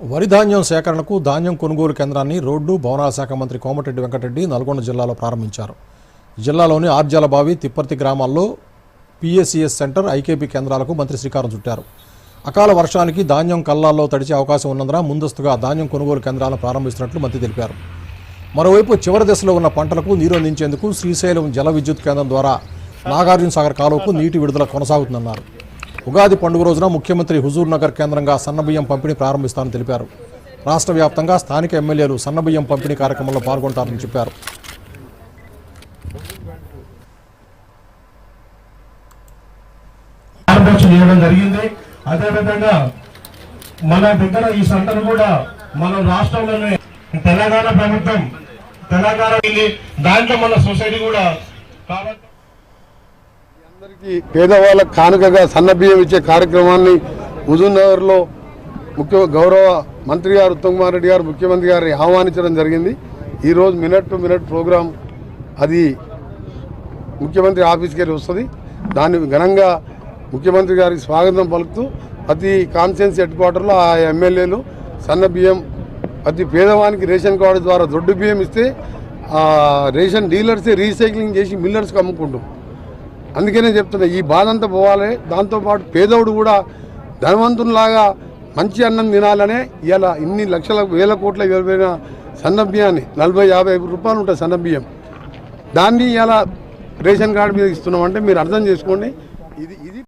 వరి ధాన్యం సేకరణకు ధాన్యం కొనుగోలు కేంద్రాన్ని రోడ్డు భవనాల శాఖ మంత్రి కోమటిరెడ్డి వెంకటరెడ్డి నల్గొండ జిల్లాలో ప్రారంభించారు. జిల్లాలోని ఆర్జాలబావి తిప్పర్తి గ్రామాల్లో పిఎస్సిఎస్ సెంటర్ ఐకేపీ కేంద్రాలకు మంత్రి శ్రీకారం చుట్టారు. అకాల వర్షానికి ధాన్యం కల్లాల్లో తడిచే అవకాశం ఉన్నందున ముందస్తుగా ధాన్యం కొనుగోలు కేంద్రాలను ప్రారంభిస్తున్నట్లు మంత్రి తెలిపారు. మరోవైపు చివరి దశలో ఉన్న పంటలకు నీరు అందించేందుకు శ్రీశైలం జల విద్యుత్ కేంద్రం ద్వారా నాగార్జున సాగర్ కాలువకు నీటి విడుదల కొనసాగుతుందన్నారు. ఉగాది పండుగ రోజున ముఖ్యమంత్రి హుజూర్ నగర్ కేంద్రంగా సన్నబియ్యం పంపిణీ ప్రారంభిస్తారని తెలిపారు. రాష్ట్ర వ్యాప్తంగా స్థానిక ఎమ్మెల్యేలు సన్నబియ్యం పంపిణీ కార్యక్రమంలో పాల్గొంటారని చెప్పారు. చేయడం జరిగింది. అదేవిధంగా మన దగ్గర ఈ సంతను కూడా మన రాష్ట్రంలోనే తెలంగాణ ప్రభుత్వం తెలంగాణ దాంట్లో మన సొసైటీ కూడా కాబట్టి అందరికీ పేదవాళ్ళకు కానుకగా సన్న బియ్యం ఇచ్చే కార్యక్రమాన్ని హుజూర్నగర్లో ముఖ్య గౌరవ మంత్రి గారు ఉత్తమ్ కుమార్ రెడ్డి గారు ముఖ్యమంత్రి గారిని ఆహ్వానించడం జరిగింది. ఈరోజు మినిట్ టు మినిట్ ప్రోగ్రాం అది ముఖ్యమంత్రి ఆఫీస్కి వెళ్ళి వస్తుంది. దాన్ని ఘనంగా ముఖ్యమంత్రి గారికి స్వాగతం పలుకుతూ ప్రతి కాన్స్టిట్యున్సీ హెడ్ క్వార్టర్లో ఆ ఎమ్మెల్యేలు సన్న బియ్యం ప్రతి పేదవానికి రేషన్ కార్డు ద్వారా దొడ్డు బియ్యం ఇస్తే రేషన్ డీలర్సే రీసైక్లింగ్ చేసి మిల్లర్స్కి అమ్ముకుంటాం. అందుకనే చెప్తున్నా ఈ బాధ అంతా పోవాలి దాంతోపాటు పేదోడు కూడా ధనవంతునిలాగా మంచి అన్నం తినాలనే ఇలా ఇన్ని లక్షల వేల కోట్ల విలువైన సన్న బియ్యాన్ని నలభై యాభై రూపాయలు ఉంటుంది సన్న బియ్యం దాన్ని ఇలా రేషన్ కార్డు మీద ఇస్తున్నామంటే మీరు అర్థం చేసుకోండి. ఇది ఇది